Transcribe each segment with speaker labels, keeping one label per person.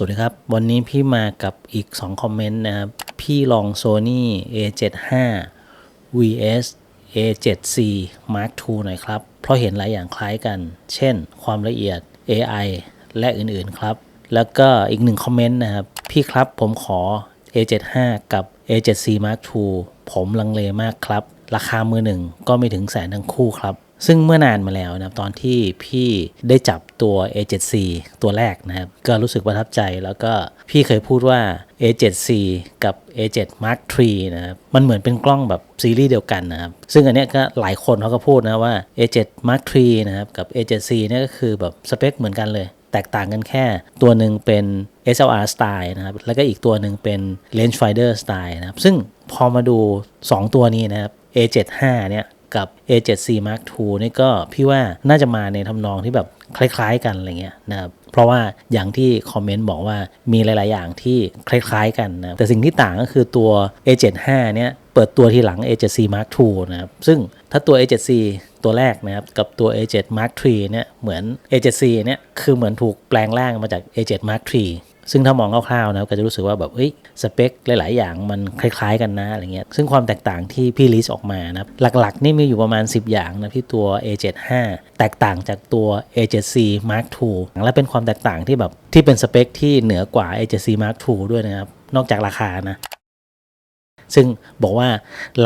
Speaker 1: สวัสดีครับ วันนี้พี่มากับอีก 2 คอมเมนต์นะครับ พี่ลอง Sony A75 vs A7C Mark II หน่อยครับ เพราะเห็นหลายอย่างคล้ายกัน เช่น ความละเอียด AI และอื่นๆครับ แล้วก็อีกหนึ่งคอมเมนต์นะครับ พี่ครับผมขอ A75 กับ A7C Mark II ผมลังเลมากครับ ราคามือหนึ่งก็ไม่ถึงแสนทั้งคู่ครับ ซึ่งเมื่อนานมาแล้วนะครับตอนที่พี่ได้จับตัว A7C ตัวแรกนะครับ ก็รู้สึกประทับใจแล้วก็พี่เคยพูดว่า A7C กับ A7 Mark III นะครับมันเหมือนเป็นกล้องแบบซีรีส์เดียวกันนะครับ ซึ่งอันนี้ก็หลายคนเขาก็พูดนะว่า A7 Mark III นะครับกับ A7C เนี่ยก็คือแบบสเปคเหมือนกันเลย แตกต่างกันแค่ตัวหนึ่งเป็น SLR สไตล์นะครับแล้วก็อีกตัวหนึ่งเป็น Rangefinder สไตล์นะครับซึ่งพอมาดู 2 ตัวนี้นะครับ A75 เนี่ย กับ A7C Mark II นี่ก็พี่ว่าน่าจะมาในทำนองที่แบบคล้าย ๆ กันอะไรเงี้ยนะครับเพราะว่าอย่างที่คอมเมนต์บอกว่ามีหลาย ๆ อย่างที่คล้าย ๆ กันนะแต่สิ่งที่ต่างก็คือตัว A75 เนี่ยเปิดตัวทีหลัง A7C Mark II นะครับซึ่งถ้าตัว A7C ตัวแรกนะครับกับตัว A7 Mark III เนี่ยเหมือน A7C เนี่ยคือเหมือนถูกแปลงร่างมาจาก A7 Mark III ซึ่งถ้ามองคร่าวๆนะก็จะรู้สึกว่าแบบเอ้ยสเปคหลาย ๆ อย่างมันคล้าย ๆ กันนะอะไรเงี้ยซึ่งความแตกต่างที่พี่ลิสต์ออกมานะหลัก ๆ นี่มีอยู่ประมาณ 10 อย่างนะที่ตัว A75 แตกต่างจากตัว A7C Mark II และเป็นความแตกต่างที่แบบที่เป็นสเปคที่เหนือกว่า A7C Mark II ด้วยนะครับนอกจากราคานะ ซึ่งบอกว่า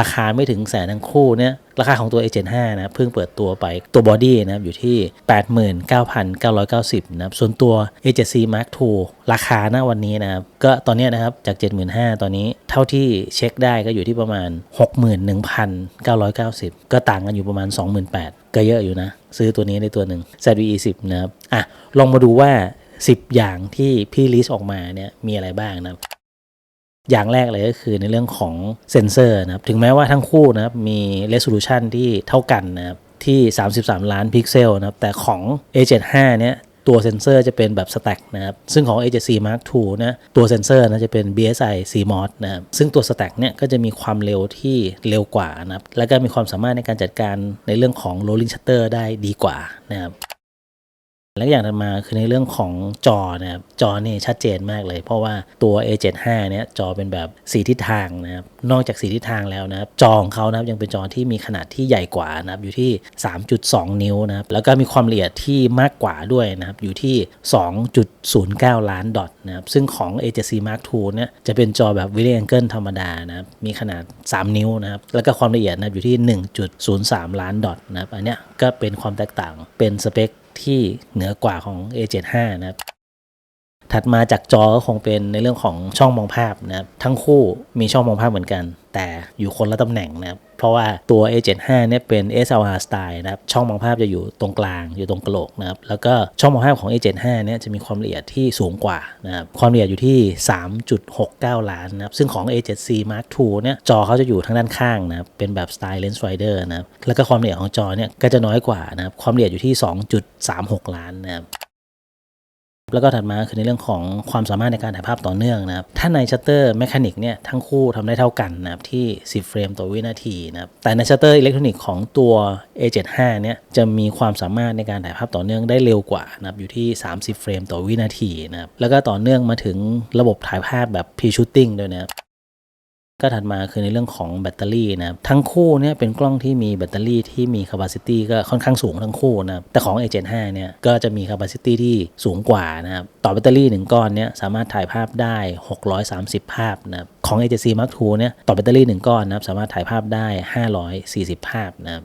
Speaker 1: ราคาไม่ถึงแสนทั้งคู่เนี่ยราคาของตัว A75 นะเพิ่งเปิดตัวไปตัวบอดี้นะครับอยู่ที่ 89,990นะครับส่วนตัว A7C Mark II ราคาณวันนี้นะครับก็ตอนนี้นะครับจาก 75,000 ตอนนี้เท่าที่เช็คได้ก็อยู่ที่ประมาณ 61,990 ก็ต่างกันอยู่ประมาณ 28,000 ก็เยอะอยู่นะ ซื้อตัวนี้ในตัวหนึ่ง ZVE 10 นะครับอะลองมาดูว่า 10 อย่างที่พี่ลิสต์ออกมาเนี่ยมีอะไรบ้างนะครับ อย่างแรกเลยก็คือในเรื่องของเซนเซอร์นะครับถึงแม้ว่าทั้งคู่นะครับมี resolution ที่เท่ากันนะครับที่ 33 ล้านพิกเซลนะครับแต่ของ A75 เนี่ยตัวเซนเซอร์จะเป็นแบบสแต็กนะครับ ซึ่งของ A7C Mark II นะตัวเซนเซอร์นะจะเป็น BSI CMOS นะครับซึ่งตัวสแต็กเนี่ยก็จะมีความเร็วที่เร็วกว่านะครับ แล้วก็มีความสามารถในการจัดการในเรื่องของ rolling shutter ได้ดีกว่านะครับ และอย่างถัดมาคือในเรื่องของจอนะครับจอนี่ชัดเจนมากเลย เพราะว่าตัว A75 เนี่ยจอเป็นแบบสีทิศทางนะครับนอกจากสีทิศทางแล้วนะครับจอของเขานะครับยังเป็นจอที่มีขนาดที่ใหญ่กว่านะครับอยู่ที่ 3.2 นิ้วนะครับแล้วก็มีความละเอียดที่มากกว่าด้วยนะครับอยู่ที่ 2.09 ล้านดอทนะครับซึ่งของ A7C Mark II เนี่ยจะเป็นจอแบบ Wide Angle ธรรมดานะครับมีขนาด 3 นิ้วนะครับแล้วก็ความละเอียดนะครับอยู่ที่ 1.03 ล้านดอทนะครับอันเนี้ยก็เป็นความแตกต่างเป็นสเปค ที่เหนือกว่าของ A75 นะครับ ถัดมาจากจอก็คงเป็นในเรื่องของช่องมองภาพนะครับ ทั้งคู่มีช่องมองภาพเหมือนกัน แต่อยู่คนละตำแหน่งนะครับ เพราะว่าตัว A75 เนี่ยเป็น SLR สไตล์นะครับ ช่องมองภาพจะอยู่ตรงกลางอยู่ตรงกระโหลกนะครับ แล้วก็ช่องมองภาพของ A75 เนี่ยจะมีความละเอียดที่สูงกว่านะครับ ความละเอียดอยู่ที่ 3.69 ล้านนะครับ ซึ่งของ A7C Mark II เนี่ยจอเขาจะอยู่ทางด้านข้างนะครับ เป็นแบบสไตล์ Lens Wider นะครับ แล้วก็ความละเอียดของจอเนี่ยก็จะน้อยกว่านะครับ ความละเอียดอยู่ที่ 2.36 ล้านนะครับ แล้วก็ถัดมาคือในเรื่องของความสามารถในการถ่ายภาพต่อเนื่องนะครับ ถ้าในชัตเตอร์แมคานิกเนี่ยทั้งคู่ทำได้เท่ากันนะครับที่ 10 เฟรมต่อวินาทีนะครับ แต่ในชัตเตอร์อิเล็กทรอนิกส์ของตัว A75 เนี่ยจะมีความสามารถในการถ่ายภาพต่อเนื่องได้เร็วกว่านะครับอยู่ที่ 30 เฟรมต่อวินาทีนะครับ แล้วก็ต่อเนื่องมาถึงระบบถ่ายภาพแบบ P-shooting ด้วยนะครับ ก็ถัดมาคือในเรื่องของแบตเตอรี่นะครับทั้งคู่เนี่ยเป็นกล้องที่มีแบตเตอรี่ที่มี capacity ก็ค่อนข้างสูงทั้งคู่นะครับแต่ของ A75 เนี่ยก็จะมี capacity ที่สูงกว่านะครับต่อแบตเตอรี่หนึ่งก้อนเนี่ยสามารถถ่ายภาพได้ 630 ภาพนะครับของ A7C Mark II เนี่ยต่อแบตเตอรี่หนึ่งก้อนนะครับสามารถถ่ายภาพได้ 540 ภาพนะครับ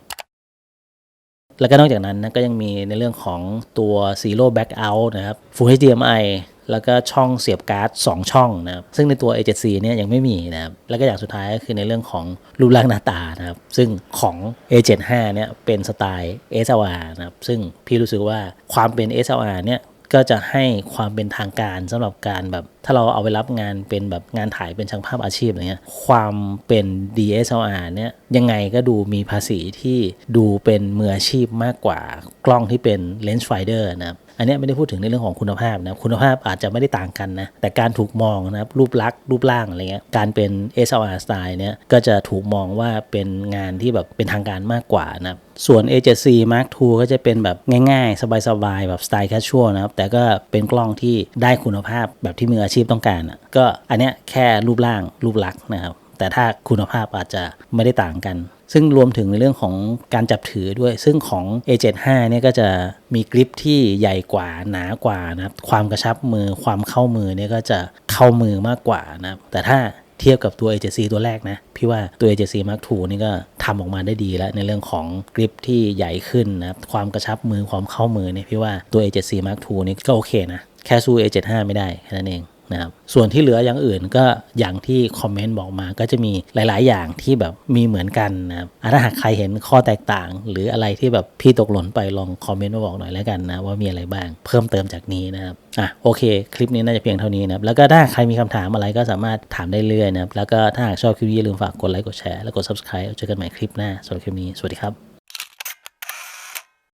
Speaker 1: แล้วก็นอกจากนั้นนะก็ยังมีในเรื่องของตัว Zero Blackout นะครับ Full HDMI แล้วก็ช่องเสียบการ์ด 2 ช่องนะครับซึ่งในตัว A7C เนี่ยยังไม่มีนะครับแล้วก็อย่างสุดท้ายก็คือในเรื่องของรูปร่างหน้าตานะครับซึ่งของ A75 เนี่ยเป็นสไตล์ SLR นะครับซึ่งพี่รู้สึกว่าความเป็น SLR เนี่ยก็จะให้ความเป็นทางการสำหรับการแบบ ถ้าเราเอาไปรับงานเป็นแบบงานถ่ายเป็นช่างภาพอาชีพอะไรเงี้ยความเป็น DSLR เนี่ยยังไงก็ดูมีภาษีที่ดูเป็นมืออาชีพมากกว่ากล้องที่เป็น lens finder นะครับอันนี้ไม่ได้พูดถึงในเรื่องของคุณภาพนะคุณภาพอาจจะไม่ได้ต่างกันนะแต่การถูกมองนะครับรูปลักษณ์รูปร่างอะไรเงี้ยการเป็น SLR style เนี่ยก็จะถูกมองว่าเป็นงานที่แบบเป็นทางการมากกว่านะครับส่วน A7C Mark II ก็จะเป็นแบบง่ายๆ สบายๆ แบบสไตล์แคชชวลนะครับแต่ก็เป็นกล้องที่ได้คุณภาพแบบที่มืออาชีพต้องการอะก็อันเนี้ยแค่รูปร่างรูปลักษณ์นะครับ แต่ถ้าคุณภาพอาจจะไม่ได้ต่างกัน ซึ่งรวมถึงในเรื่องของการจับถือด้วย ซึ่งของ A75 เนี่ยก็จะมีกริปที่ใหญ่กว่าหนากว่านะครับความกระชับมือความเข้ามือเนี่ยก็จะเข้ามือมากกว่านะครับแต่ถ้าเทียบกับตัว A7C ตัวแรกนะ พี่ว่าตัว A7C Mark II นี่ก็ทำออกมาได้ดีแล้วในเรื่องของกริปที่ใหญ่ขึ้นนะครับความกระชับมือความเข้ามือเนี่ยพี่ว่าตัว A7C Mark II นี่ก็โอเคนะ แค่สู้ A75 ไม่ได้แค่นั้นเอง นะครับส่วนที่เหลืออย่างอื่นก็อย่างที่คอมเมนต์บอกมาก็จะมีหลาย ๆ อย่างที่แบบมีเหมือนกันนะครับถ้าหากใครเห็นข้อแตกต่าง หรืออะไรที่แบบพี่ตกหล่นไปลองคอมเมนต์มาบอกหน่อยแล้วกันนะว่ามีอะไรบ้างเพิ่มเติมจากนี้นะครับอะโอเค คลิปนี้น่าจะเพียงเท่านี้นะครับแล้วก็ถ้าใครมีคำถามอะไรก็สามารถถามได้เรื่อยนะครับแล้วก็ถ้าหากชอบคลิปนี้อย่าลืมฝากกดไลค์กดแชร์แล้วกด subscribe เจอกันใหม่คลิปหน้าสำหรับคลิปนี้สวัสดีครับ